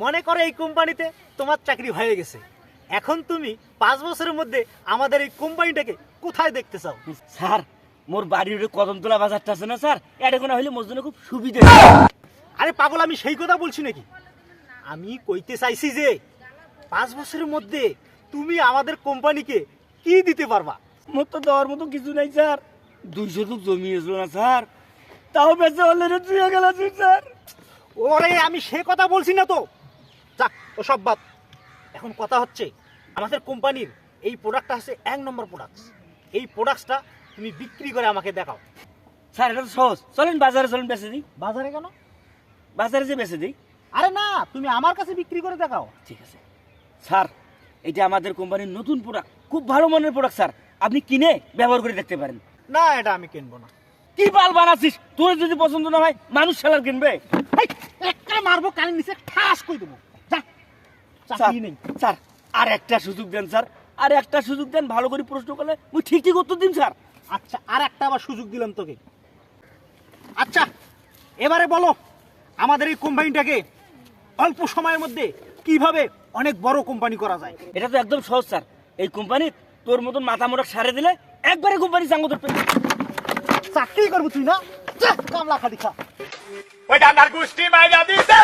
মনে করো এই কোম্পানিতে তোমার চাকরি হয়ে গেছে। এখন তুমি পাঁচ বছরের মধ্যে আমাদের এই কোম্পানিটাকে কোথায় দেখতে চাও? স্যার মোর বাড়ির কদমতলা বাজারটা আছে না স্যার? এটা কোনো হইলে মোর জন্য খুব সুবিধা আরে পাগল আমি সেই কথা বলছি নাকি? আমি কইতে চাইছি যে পাঁচ বছরের মধ্যে তুমি আমাদের কোম্পানিকে কি দিতে পারবা? মোর তো দেওয়ার মতো কিছু নাই স্যার। দুইশো তো জমি এসলো না স্যার। তাও বেঁচে গেল স্যার। ওরে আমি সে কথা বলছি না তো। যাক ওসব বাদ। এখন কথা হচ্ছে আমাদের কোম্পানির এই প্রোডাক্টটা হচ্ছে এক নম্বর প্রোডাক্ট এই প্রোডাক্টটা তুমি বিক্রি করে আমাকে দেখাও। স্যার এটা তো সহজ। চলেন বাজারে চলেন বেঁচে দিই। বাজারে কেন? বাজারে যে বেঁচে দিই। আরে না তুমি আমার কাছে বিক্রি করে দেখাও। ঠিক আছে। স্যার এটা আমাদের কোম্পানির নতুন প্রোডাক্ট খুব ভালো মানের প্রোডাক্ট স্যার। আপনি কিনে ব্যবহার করে দেখতে পারেন। না এটা আমি কিনবো না। কি বাল বানাচ্ছিস? তোর যদি পছন্দ না হয় মানুষ সেলার কিনবে। একটা মারবো কানের নিচে ঠাস কই দেবো। চাকরি নেই। স্যার আর একটা সুযোগ দেন স্যার। আর একটা সুযোগ দেন ভালো করে প্রশ্ন করলে মুই ঠিক ঠিক উত্তর দিন স্যার। আচ্ছা আর একটা আবার সুযোগ দিলাম তোকে। আচ্ছা এবারে বলো আমাদের এই কোম্পানিটাকে অল্প সময়ের মধ্যে কীভাবে অনেক বড় কোম্পানি করা যায়? এটা তো একদম সহজ স্যার। এই কোম্পানি তোর মতন মাথা মোটা সারে দিলে একবারে কোম্পানি চাঙ্গ ধরবে। চাকরি করব তুই না? যা, কামলা খালি খা ওই ডান্ডার গুষ্টি মাইরা দিতে